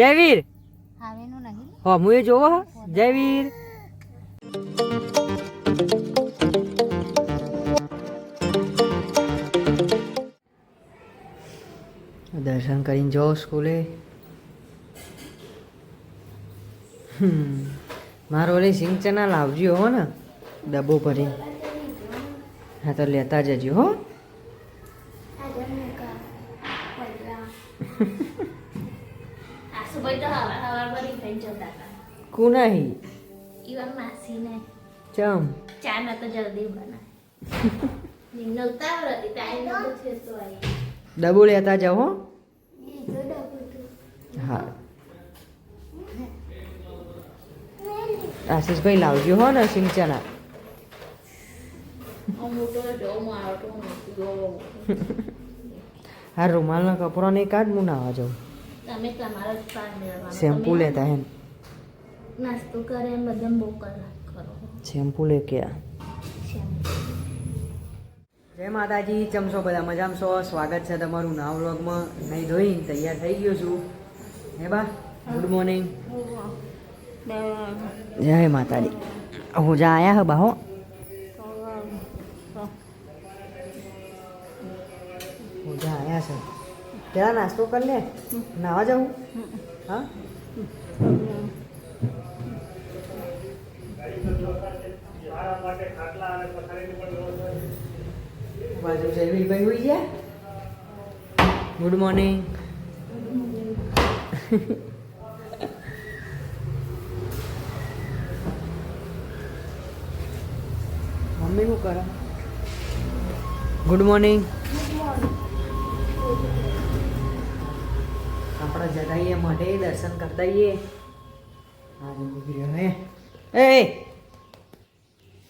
જયવીર. હાવેનું નહીં હો હું એ જોવો જયવીર. દર્શન કરીને જાઓ સ્કૂલે. મારો ઓલી સિંગ ચના લાવજો હો ને ડબ્બો ભરી હા તો લેતા જજો હો. તો હવાર જતા હતા. કુનાહી? ઈવન માસીને. ચમ? ચા ન તો જલ્દી બનાય નિમ્ન ઉતાવળ હતી ટાઈમ નતો થયો આવી ડબ્બો લેતા જાવ હો? હા. આશીષભાઈ લાવજો હો ને સિંગ ચના મોટો જો મારો તો હા રૂમાલના કપડો નહીં કાઢ હું નાવા જાઉં. તમે તમારો જ પાર મેળવવાનો શેમ્પુ લેતા એમ. નાસ્તો કરે એમ બધા બહુ કરો. શેમ્પુ લે કે જય માતાજી ચમશો બધા મજામાં છો સ્વાગત છે તમારું નાવ વ્લોગમાં. નહીં ધોઈ તૈયાર થઈ ગયો છું. હે બા ગુડ મોર્નિંગ જય માતાજી. હું જા આયા હે બા હો? હું જા આયા છે. પેલા નાસ્તો કર લે નાવા જાઉં. હા? બાજુ જયવીરભાઈ હોઈ ગયા? ગુડ મોર્નિંગ મમ્મી શું કરે? ગુડ મોર્નિંગ જતાઈએ માટે દર્શન કરતા આવીએ. એ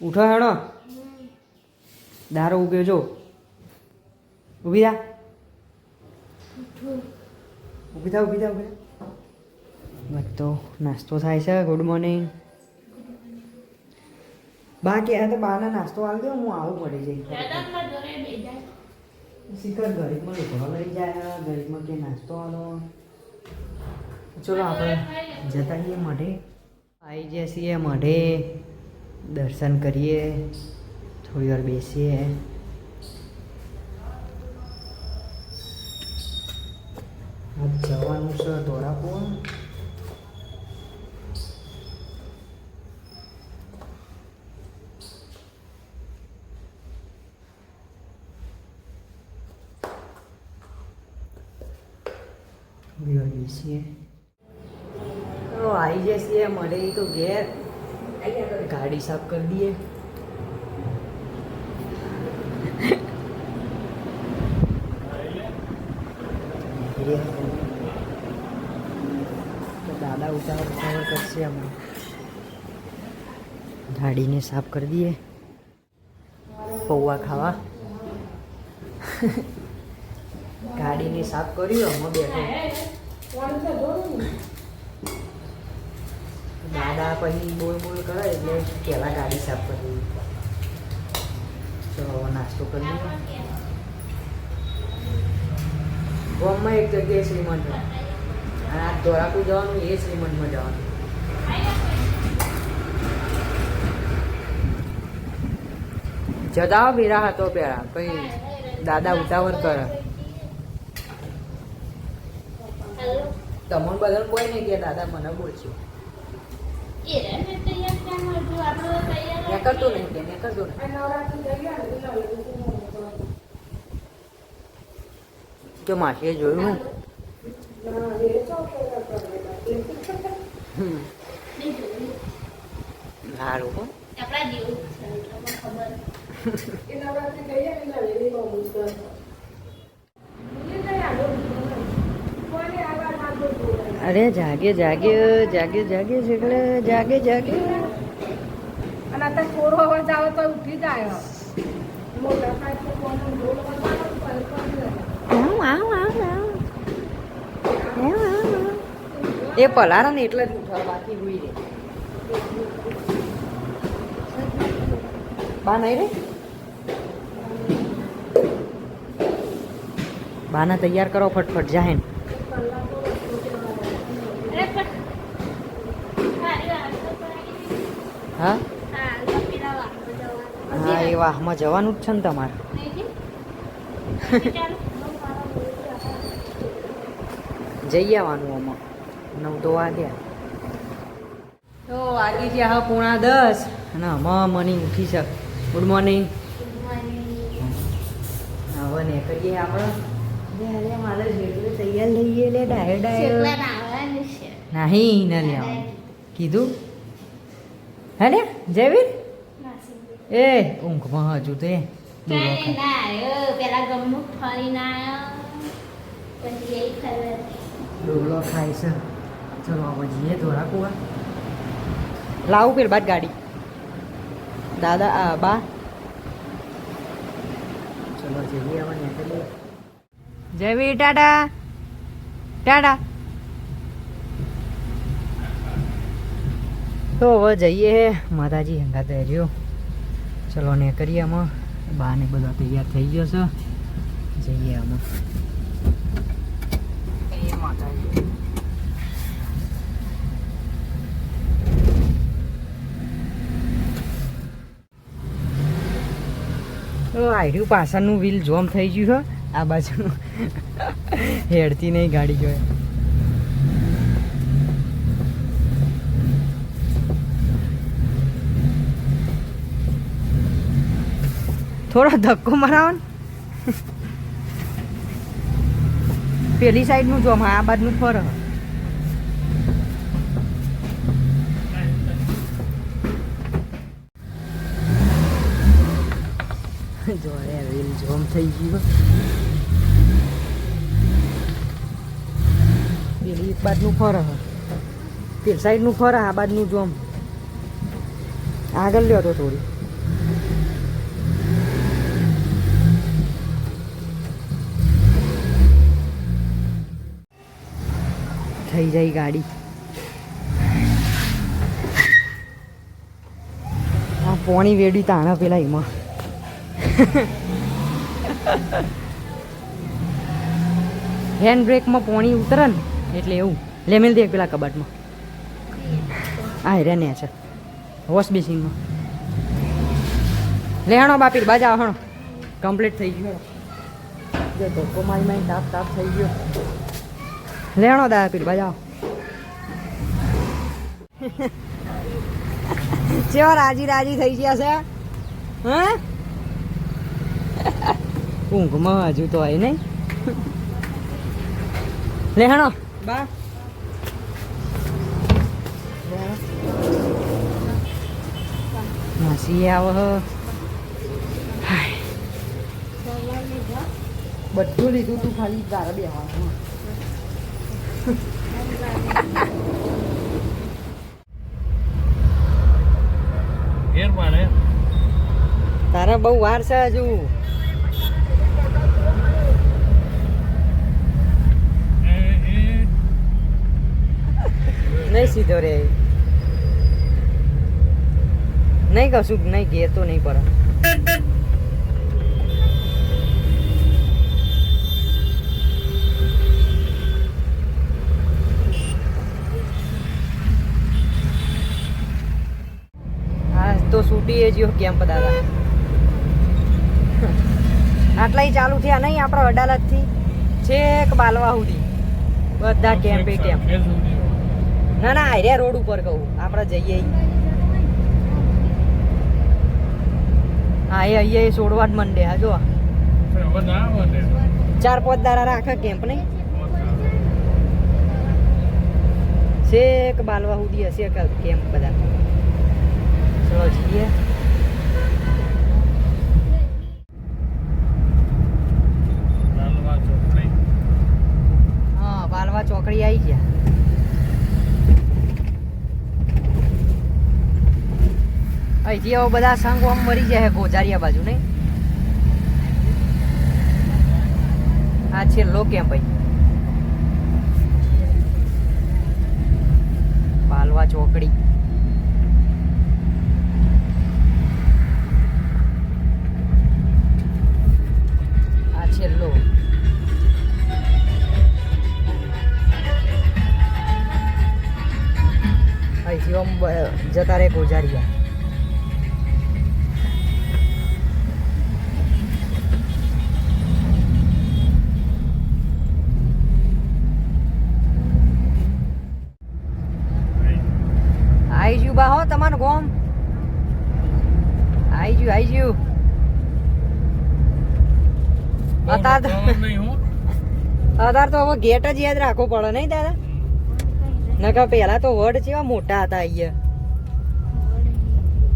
ઉઠો હેડો. દારો ઉગ્યો જો ઊભી થા ઊભી થા ઊભી થા ઊભી તો નાસ્તો થાય છે. ગુડ મોર્નિંગ બા કે આ તો બાના નાસ્તો આવી દો હું આવું પડી જઈ. શિખર ગરીબમાં લુગડો લઈ જાય ગરીબમાં કે નાસ્તો આલો. ચલો આપણે જતા રહીએ મઢે આવી જઈએ છીએ મઢે દર્શન કરીએ થોડી વાર બેસીએ આજ જવાનું છે ધોરાપુર થોડી વાર બેસીએ તો આવી જઈએ મળે તો ઘેર ગાડી સાફ કરી દઈએ તો દાદા ઉતાવળ ઉતાવળ કરશે અમે ગાડીને સાફ કરી દઈએ પૌવા ખાવા ગાડીને સાફ કર્યું અમે બેઠો દાદા પછી બોલ બોલ કરે એટલે પહેલાં ગાડી સાફ કરી તો હવે નાસ્તો કરી ગોમમાં એક જગ્યાએ શ્રીમંત અને આ ધોરાપુર જવાનું એ શ્રીમંતમાં જવાનું. જદાવ બેરા હતો પેલા કઈ દાદા ઉતાવળ કરે. તમને બધાને કોઈ નહીં કે દાદા મને બોલશે. કરતો નહીં કે મેં કરતો નહીં તો માસીએ જોયું. સારું હો. આપણા જેવું જ છે એટલે મને ખબર અરે જાગે જાગે જાગે જાગે એટલે જાગે જાગે. અને અત્યારે થોડો અવાજ આવે તો ઉઠી જાય એ પલારા ને એટલે જ ઉઠવા બાકી હોય રે બા નહીં રે? બાના તૈયાર કરો ફટફટ જાહેન હા? હા એ વાહમાં જવાનું જ છે ને તમારે. જઈ આવવાનું આમાં. નવ તો વાગ્યા. તો વાગી ગયા હા પોણા દસ. અને આમાં મની ઉઠી છે. ગુડ મોર્નિંગ હવે ને કરીએ આપણે મારે તૈયાર લઈએ લે ડાયર ડાયર છે. નહીં ના લેવાનું. કીધું? હે ને? જયવીર? એ ઊંઘમાં હજુ તે ડોલો ખાય છે. ચલો હવે જઈએ ધોરા કુવા. લાવું પેલ બાદ ગાડી. દાદા આ બા. ચલો જઈએ જયવીર ટાટા. ટાટા. તો હવે જઈએ માતાજી હંગા તૈયારીઓ ચલો ને કરીએ આમાં. બા ને બધા તૈયાર થઈ ગયો છે. જઈએ આમાં. માતાજી. તો આર્યું પાછળનું વ્હીલ જોમ થઈ ગયું છે. આ બાજુ હેડતી નહીં ગાડી જોઈએ થોડો ધક્કો મરાવો ને પેલી સાઈડનું જોમ આ બાજુનું ફર જોડે વ્હીલ જોમ થઈ ગયું પેલી એક બાજુનું ફર સાઈડનું ફર, આ બાજુનું જોમ. આગળ લ્યો તો થોડી. થઈ જાય ગાડી. આ પોણી વેડી તાણા પેલા એમાં. હેન્ડ બ્રેકમાં પોણી ઉતરે ને એટલે એવું. લેમેલ દે પેલા કબાટમાં. આ હેર્યા ને છે. વોશ બેસિંગમાં લેહાણો બાપી બાજા હણો. કમ્પ્લીટ થઈ ગયો. ધક્કો મારી મારી તાપ તાપ થઈ ગયો. લેણો દા પીર બજાવ ચેવો રાજી રાજી થઈ ગયા છે હા? ઊંઘમાં હજુ તો આવી નહીં. લેણો. બા. માસી આવો. બધું લીધું તું ખાલી તારા બે તારા બહુ વાર છે હજુ. નહીં સીધો રે. નહીં કશું નહીં ઘેર તો નહીં પડે તો છૂટી એ જ્યો કેમ્પ દાદા આટલા ચાલુ થયા નહીં આપણા અડાલતથી છેક બાલવા સુધી. બધા કેમ્પે કેમ્પ ના ના, આર્યા રોડ ઉપર કહું. આપણે જઈએ હા, એ અહીંયા છોડવા જ મંડે. હા જો. ચાર પાંચ દારા રાખે કેમ્પ નહીં. છેક બાલવા સુધી હશે કેમ્પ બધા ચલો જઈએ. હા બાલવા ચોકડી આવી ગયા. અહીંથી હવે બધા સંઘ આમ મરી જાય ગોજારિયા બાજુ નહીં? આ છેલ્લો કેમ ભાઈ. પાલવા ચોકડી. જતા રે ગુજારિયા આઈ જ્યુ બા હો તમારું ગોમ? આઈ જ્યુ આઈ જ્યુ. અતાર તો હવે ગેટ જ યાદ રાખવો પડે નહીં દાદા? નકર પેલા તો વડ કેવા મોટા હતા અહીંયા.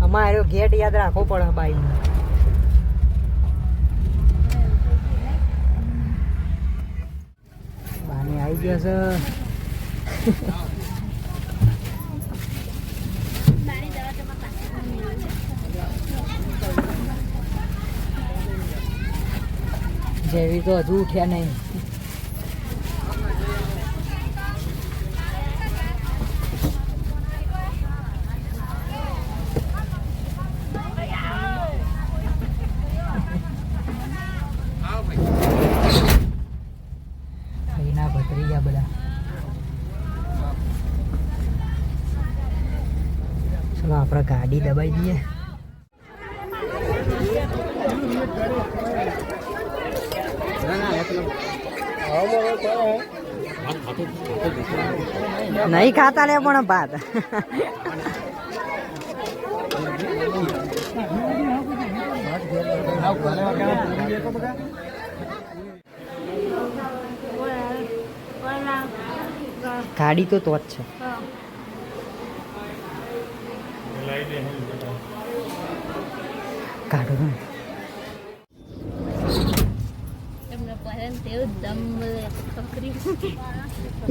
અમારો ગેટ યાદ રાખવો પડે બાઈ બાને આવી ગયા છે. જેવી તો હજુ ઉઠ્યા નહીં અહીંના ભત્રીજા બધા ચલો આપણે ગાડી દબાઈ દઈએ નહીં ખાતા લે પણ ભાત. ગાડી તો તો જ છે.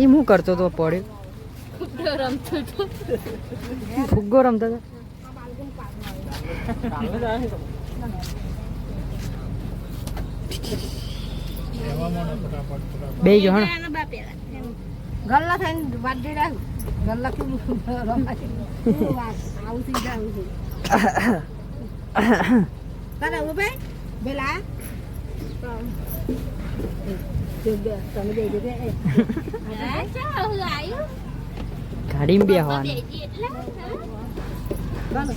એ હું કરતો તો પડ્યો ફુગ્ગો રમતો હતો. બે જો હણ. એના બા પેલા એમ. ગલ્લા થઈને વાડી રાખ ગલ્લા વાત? આવું થઈ જાય તારા ઉભે? ભાઈ તમે બે જગ્યાએ એ હા, ચાલ, હું આયું. ગાડીમાં પપ્પા બેહવાનું બેજી એટલે, હા. ચાલો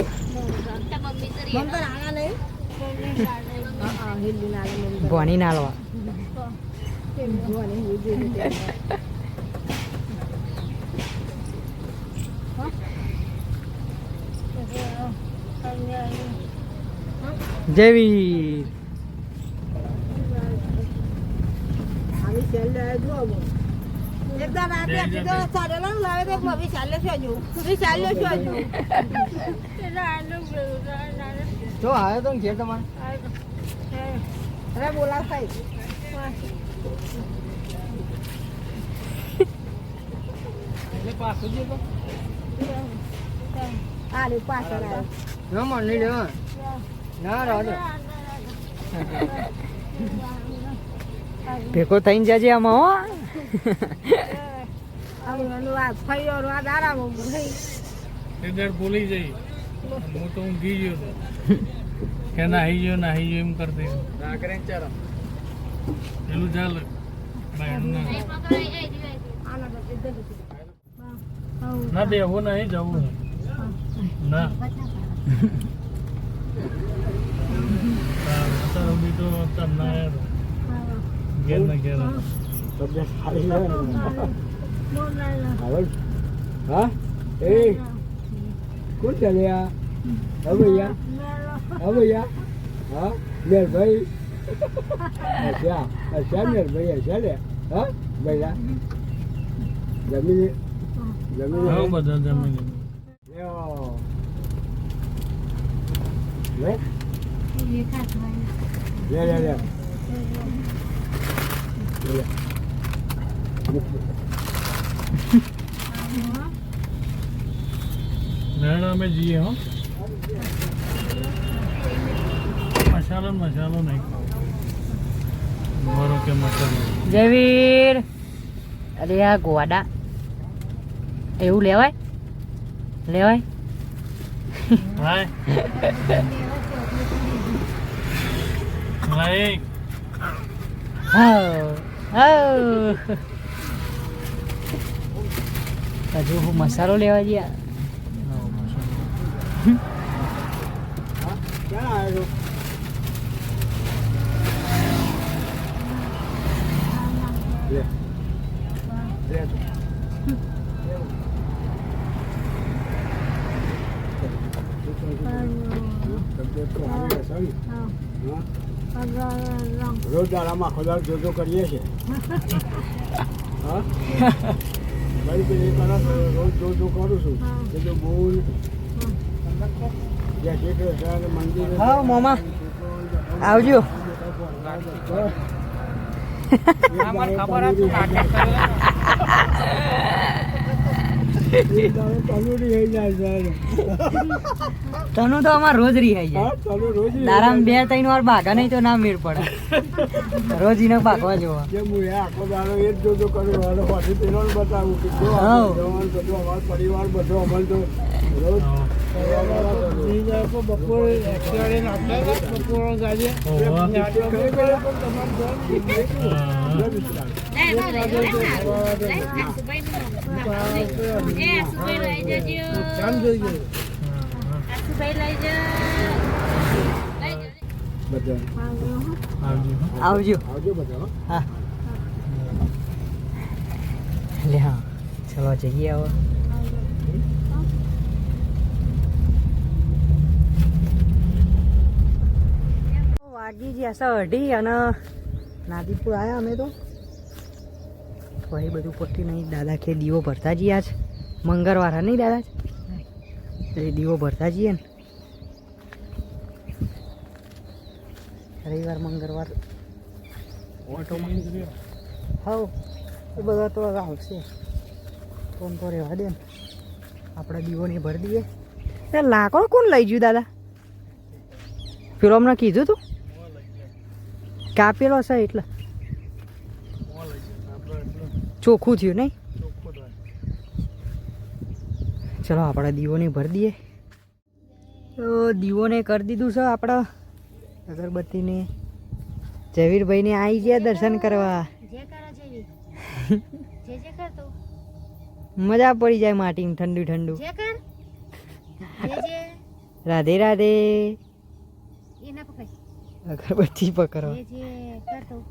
રમતા મમ્મી તો મમ તો નાના નહીં હા હા હિલ્લી નાના મમ તો ભણી નાલવા કેમ જોવાની હું જોઈ લીધી. જેવી આવી છેલ્લે જુઓ બહુ. એકદમ રાતે આપી દો, સાડેલા ને લાવે તો એક મમ્મી ચાલે છે હજુ. ઈ ચાલે છે હજુ. જો આવ્યો તો ને ઘેર તમારે અરે બોલાવ સાહેબ. એટલે પાછું જતો આ રે પાછળ આવ્યો. ના મન નહીં લેવા ના રાડો ભેગો થઈને જજે આમાં હો. ભૂલી જઈ. હું તો ઊંઘી ગયો તો કે નાહી ગયો નાહી ગયો એમ કરતી પેલું ચાલે ના. બેવું નહીં જવું. ના. તો સુધી ના ઘેર. ને ઘેર. હા? એ કોણ ચાલ્યા હા ભૈયા હા ભૈયા હા? મેરભાઈ? અચ્છા અચ્છા અચ્છા લે. હા ભૈયા? જમીન જમીન. હા બધા જમી લે. લે લે લે. લે. અમે જઈએ હો. મસાલો મસાલો નહીં. બરો કે મસાલો. જયવીર. અરે આ ગોવાડા. એવું લેવાય? લેવાય? હા લાઈક હાઉ હાઉ હજુ હું મસાલો લેવા ગયા તબિયત તો સારી હશે ને? હા? રોજ દાડામાં ખોદાર જોજો કરીએ છીએ. રોજ જોજો કરું છું. એટલે બોલ હા મોમા. આવજો. તનું તો અમાર રોજ રિહાઈ જાય. દારામ બે ત્રણ વાર ભાગા નહીં તો ના મેળ પડે. રોજ એને ભાગવા જોવા. પરિવાર બધો અમારે તો રોજ બપોરે બપોરે આવજો. આવજો બધા હા. લે હા. ચલો જઈએ હવે. વાગી ગયા છે અઢી અને નાદીપુર આવ્યા અમે તો. ભાઈ બધું પટ્ટી નહીં દાદા કે દીવો ભરતા જઈએ આજ. મંગળવાર નહીં દાદા? એટલે દીવો ભરતા જઈએ ને. રવિવાર મંગળવાર. ઓટો હવ એ બધા તો આવશે. ફોન તો રહેવા દે ને. આપણે દીવોને ભરી દઈએ. એ લાકડો કોણ લઈ ગયું દાદા? પેલો હમણાં કીધું તું? કાપેલો છે એટલે. ચોખ્ખું થયું નહીં? ચલો આપણે દીવોને ભરી દઈએ. તો દીવોને કરી દીધું છે આપણે અગરબત્તીને. જવીરભાઈને આવી ગયા દર્શન કરવા. મજા પડી જાય માટી ઠંડુ ઠંડુ. રાધે રાધે. એના પકડ. અગરબત્તી પકડો જે જે કર તું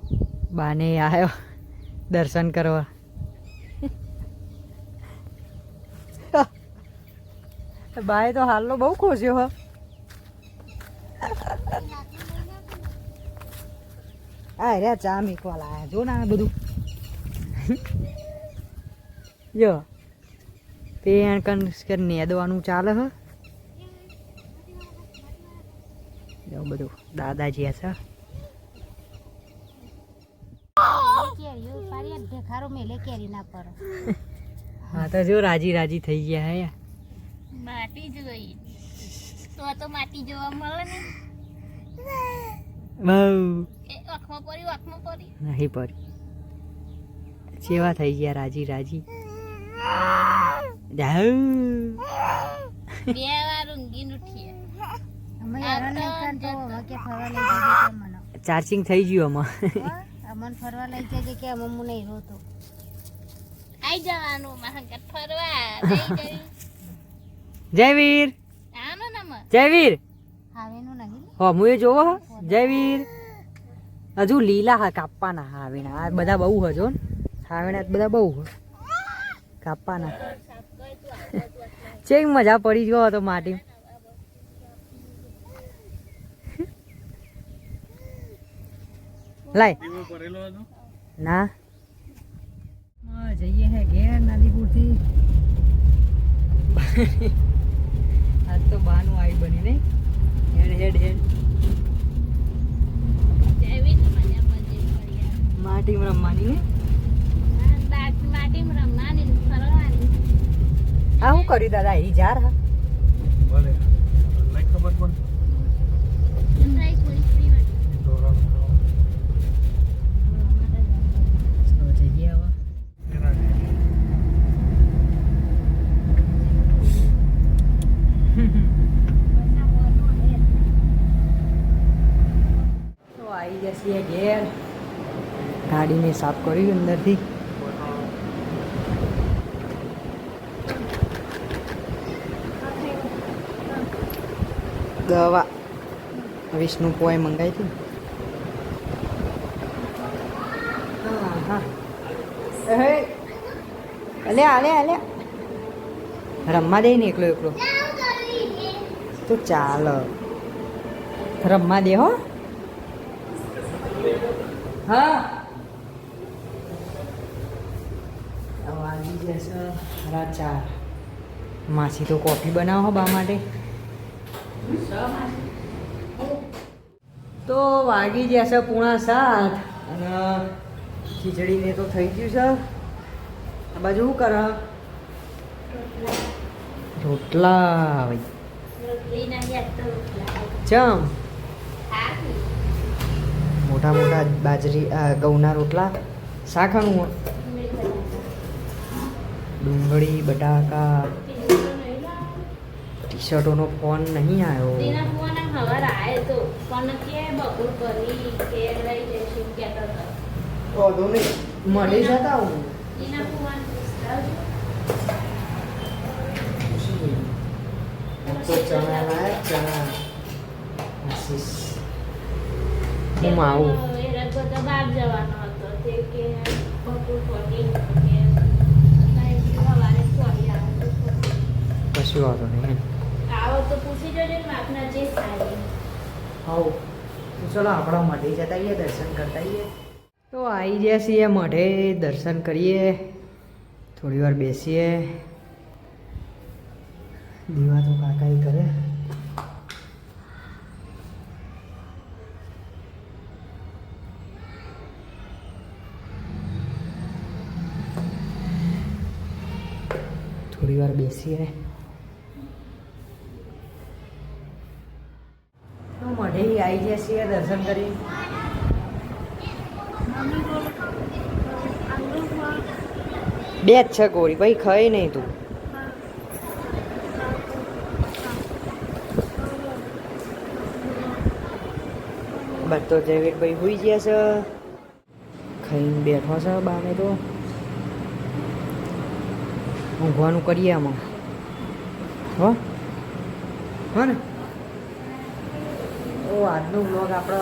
બાને આવ્યો દર્શન કરવા. બાએ તો હાલનો બહુ ખોશ્યો હો. આ રે ચા મીકવા લાયા જો ને આ બધું. જો પેણ કન નેદવાનું ચાલે હ એવું બધું દાદાજી પર હા તો જો રાજી રાજી થઈ ગયા હે. માટી જોઈ. તો તો માટી જોવા મળે ને. બહુ. આંખમાં પડી આંખમાં પડી. નહીં પડી. જેવા થઈ ગયા રાજી રાજી. જાઉ. બે ચાર્જિંગ થઈ ગયું આમાં. અમન ફરવા લઈ જજે કે હું નહીં રોતો આઈ જવાનું મહાંગત ફરવા જયવીર આનો નમ જયવીર હો. હું એ જોવો જયવીર હજુ લીલા હા કાપવાના હાવીના આ બધા બહુ હજો ને બધા બહુ હ. કાપવાના ચેક મજા પડી ગયો તો માટી. લાય. ના. જઈએ હે ઘેર નાદીપુરથી. આજ તો બાનું આવી બની નહીં. હેડ હેડ હેડ. માટી રમવાની ને માટીમાં રમવાની ને ફરવાની આ શું કર્યું દાદા એ જાર હા ભલે. ખબર પણ ચંદ્રાઈ થોડી ફ્રી વાળી ધોરણ તો જઈએ હવે એના તો આવી જશે ઘેર ગાડીને સાફ કરી અંદરથી. દવા વિષ્ણુ પોય મંગાવી હતી. અલે આલે આલે રમવા દે ને એકલો એકલો. તો ચાલ. રમવા દે હો. હા વાગી જશે સાડા ચાર. માસી તો કોફી બનાવો બા માટે. તો વાગી જશે પૂણા સાત. અને ખીચડીને તો થઈ ગયું છે. આ બાજુ શું કરે? રોટલા ચમ. મોટા મોટા બાજરી ઘઉંના રોટલા. શાખાનું. ડુંગળી બટાકા ટી શર્ટોનો ફોન નહીં આવ્યો. મળી જતા હું. હું આવું. બહાર જવાનો હતો. તે કે બપોર પડી કે નહીં, સવારે ફરી આવે તો ફરી. કશું વાંધો નહીં આવો તો પૂછી જોજે ને આપના જે થાય. એ. તો ચલો આપણા મઢે જતા આવીએ દર્શન કરતા આવીએ. તો આવી ગયા છીએ મઢે દર્શન કરીએ. થોડી વાર બેસીએ. દીવા તો કાકા કરે થોડી વાર બેસીએ. તો આવી જાય છીએ, દર્શન કરી. બે જ છે ગોળી ભાઈ ખાઈ નહીં તું. બસ તો જયવીરભાઈ હોઈ ગયા છે. ખાઈને બેઠો છે બામે તો. ઊંઘવાનું કરીએ આમાં. હો? હો ને? આજનો બ્લોગ આપણે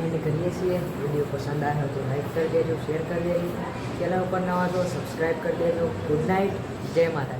એન્ડ કરીએ છીએ. વીડિયો પસંદ આવ્યો તો લાઈક કરી દેજો શેર કરી દેજો. ચેનલ ઉપર નવા તો સબસ્ક્રાઈબ કરી દેજો. ગુડ નાઇટ જય માતાજી.